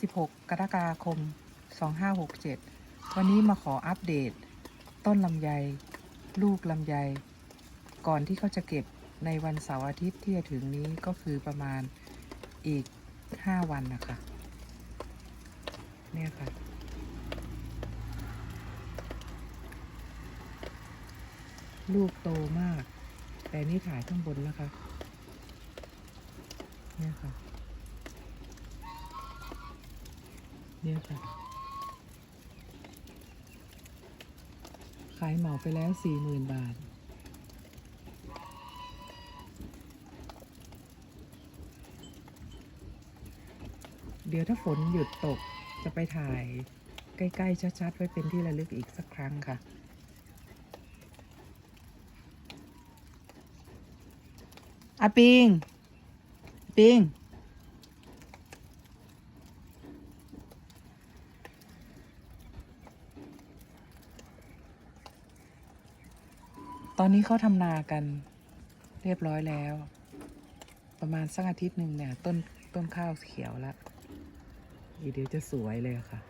16กรกฎาคม 2567 วันนี้มาขออัปเดต ต้นลำไย ลูกลำไย ก่อนที่เขาจะเก็บในวันเสาร์อาทิตย์ที่จะถึงนี้ก็คือประมาณอีก 5 วันนะคะ เนี่ยค่ะ ลูกโตมาก แต่นี่ถ่ายข้างบนนะคะ เนี่ยค่ะ เนี่ยค่ะ ขายเหมาไปแล้วสี่หมื่นบาท เดี๋ยวถ้าฝนหยุดตกจะไปถ่ายใกล้ ๆ ชัด ๆ ไว้เป็นที่ระลึกอีกสักครั้งค่ะ อาปิง ปิง ตอนนี้เขาทำนากัน เรียบร้อยแล้ว ประมาณสักอาทิตย์หนึ่งเนี่ย ต้นต้นข้าวเขียวแล้วอีเดี๋ยวจะสวยเลยค่ะ